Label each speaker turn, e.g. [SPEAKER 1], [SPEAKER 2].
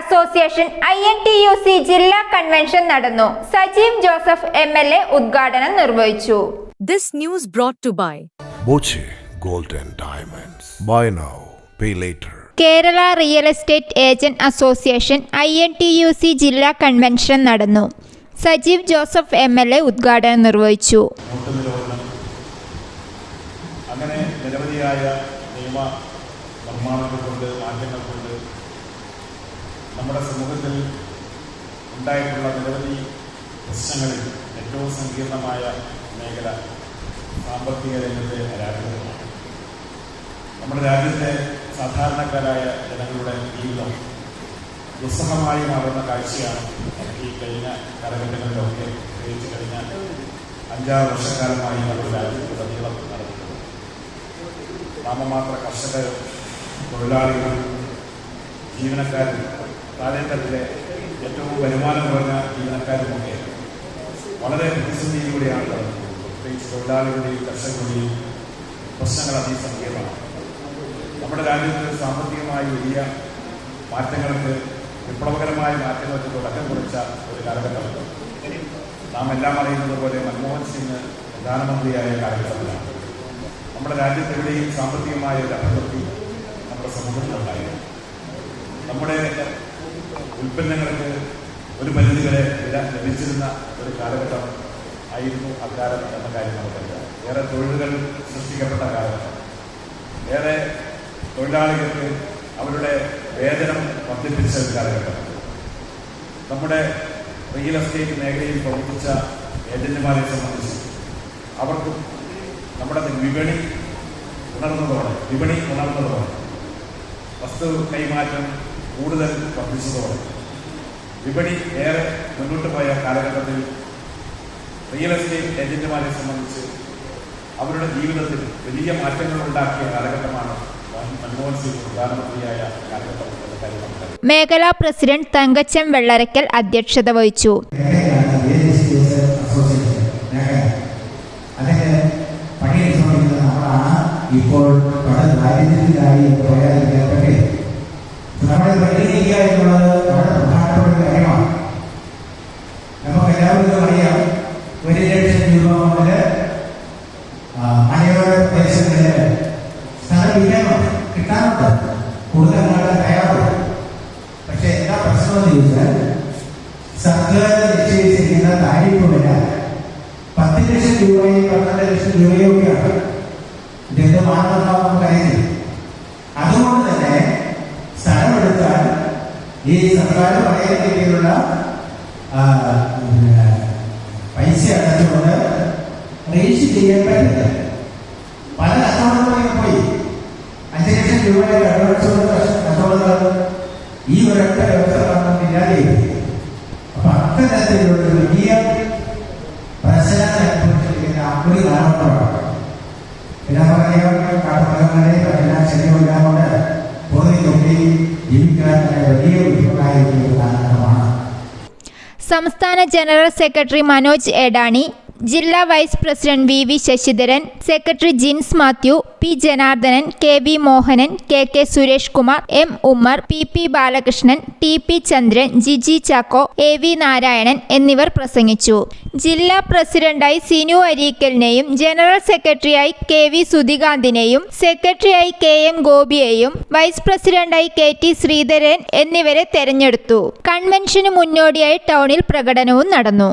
[SPEAKER 1] Association I N T U C ജില്ലാ convention നടന്നു. Sajeev Joseph M L A ഉദ്ഘാടനം നിർവഹിച്ചു.
[SPEAKER 2] This news
[SPEAKER 3] brought to by Diamonds. Buy now, pay later.
[SPEAKER 1] Kerala real estate agent association I N T U C ജില്ലാ convention നടന്നു. Sajeev Joseph M L A ഉദ്ഘാടനം നിർവഹിച്ചു.
[SPEAKER 4] അങ്ങനെ നിരവധിയായ നിയമ നിർമ്മാണങ്ങൾ കൊണ്ട് മാറ്റങ്ങൾ കൊണ്ട് നമ്മുടെ സമൂഹത്തിൽ ഉണ്ടായിട്ടുള്ള നിരവധി പ്രശ്നങ്ങളിൽ ഏറ്റവും സങ്കീർണമായ മേഖല സാമ്പത്തിക രംഗത്തെ രാജ്യമാണ് നമ്മുടെ രാജ്യത്തെ സാധാരണക്കാരായ ജനങ്ങളുടെ ജീവിതം ദുസ്സഹമായി മാറുന്ന കാഴ്ചയാണ് ഈ കഴിഞ്ഞ കാലഘട്ടങ്ങളിലൊക്കെ പ്രത്യേകിച്ച് കഴിഞ്ഞ അഞ്ചാറ് വർഷക്കാലമായി നമ്മുടെ രാജ്യത്തുടനീളം നടക്കുന്നത്. നാമമാത്ര കർഷകരും തൊഴിലാളികളും ജീവനക്കാരും താഴെത്തട്ടിലെ ഏറ്റവും വരുമാനം കുറഞ്ഞ ജീവനക്കാരുമൊക്കെ വളരെ പ്രതിസന്ധിയിലൂടെയാണ് കടന്നു പ്രത്യേകിച്ച് തൊഴിലാളികളുടെയും കർഷകരുടെയും പ്രശ്നങ്ങൾ അതിസങ്കീർണമാണ്. നമ്മുടെ രാജ്യത്ത് സാമ്പത്തികമായി വലിയ മാറ്റങ്ങൾക്ക് വിപ്ലവകരമായ മാറ്റങ്ങൾക്ക് തുടക്കം കുറിച്ച ഒരു കാലഘട്ടമുണ്ട്. നാം എല്ലാം അറിയുന്നത് പോലെ മൻമോഹൻ സിംഗ് പ്രധാനമന്ത്രിയായ കാലഘട്ടത്തിലാണ്. നമ്മുടെ രാജ്യത്തെവിടെയും സാമ്പത്തികമായ ഒരു അഭിവൃദ്ധി നമ്മുടെ സമൂഹത്തിലുണ്ടായിരുന്നു ഉൽപ്പന്നങ്ങൾക്ക് ഒരു പരിധി വരെ വില ലഭിച്ചിരുന്ന ഒരു കാലഘട്ടം ആയിരുന്നു അക്കാലം എന്ന കാര്യം നമുക്കറിയാം ഏറെ തൊഴിലുകൾ സൃഷ്ടിക്കപ്പെട്ട കാലഘട്ടം. ഏറെ തൊഴിലാളികൾക്ക് അവരുടെ വേതനം വർദ്ധിപ്പിച്ച ഒരു കാലഘട്ടം. നമ്മുടെ റിയൽ എസ്റ്റേറ്റ് മേഖലയിൽ പ്രവർത്തിച്ച ഏജന്റുമാരെ സംബന്ധിച്ച് അവർക്ക് നമ്മുടെ വിപണി ഉണർന്നതോടെ വിപണി ഉണർന്നതോടെ വസ്തു കൈമാറ്റം കൂടുതൽ വർദ്ധിച്ചതോടെ വിപണി ഏറെ മുന്നോട്ട് പോയ കാലഘട്ടത്തിൽ റിയൽ എസ്റ്റേറ്റ് ഏജന്റുമാരെ സംബന്ധിച്ച് അവരുടെ ജീവിതത്തിൽ വലിയ മാറ്റങ്ങൾ ഉണ്ടാക്കിയ കാലഘട്ടമാണ് മൻമോഹൻ സിംഗ് പ്രധാനമന്ത്രിയായ കാലഘട്ടം
[SPEAKER 1] മേഖലാ പ്രസിഡന്റ് തങ്കച്ചൻ വെള്ളരക്കൽ അധ്യക്ഷത വഹിച്ചു.
[SPEAKER 5] ഇപ്പോൾ ദാരിദ്ര്യത്തിലായി പോയാൽ നമ്മുടെ പരിഗണിക്കുക എന്നുള്ളത് സ്ഥലവിഹിതം കിട്ടാനുണ്ട് കൂടുതൽ ആളുകൾ തയ്യാറുണ്ട് പക്ഷെ എന്താ പ്രശ്നം എന്ന് ചോദിച്ചാൽ സർക്കാർ നിശ്ചയിച്ചിരിക്കുന്ന താരിഫ് വില പത്ത് ലക്ഷം രൂപയും പന്ത്രണ്ട് ലക്ഷം രൂപയും ഒക്കെയാണ് ഇതെന്ത് മാനദണ്ഡം നമുക്കറിയില്ല അതുകൊണ്ട് തന്നെ സ്ഥലമെടുത്താൽ ഈ സർക്കാർ പറയുന്ന രീതിയിലുള്ള പൈസ അടച്ചുകൊണ്ട് രജിസ്റ്റർ ചെയ്യാൻ പറ്റില്ല പല കച്ചവടങ്ങളിലും പോയി അഞ്ച് ലക്ഷം
[SPEAKER 1] സംസ്ഥാന ജനറൽ സെക്രട്ടറി മനോജ് എടാണി ജില്ലാ vice president V V Sasidharan secretary Jins Mathew P Janardhanan K V Mohanan K K Suresh Kumar M Ummer P P Balakrishnan T P Chandran Jiji Chacko A V Narayanan എന്നിവർ പ്രസംഗിച്ചു. ജില്ലാ പ്രസിഡന്റായി സിനു അരീക്കലിനെയും general സെക്രട്ടറിയായി K V സുധികാന്തിനെയും സെക്രട്ടറിയായി K M ഗോപിയെയും vice പ്രസിഡന്റായി കെ ടി ശ്രീധരൻ എന്നിവരെ തെരഞ്ഞെടുത്തു. കൺവെൻഷന് മുന്നോടിയായി ടൗണിൽ പ്രകടനവും നടന്നു.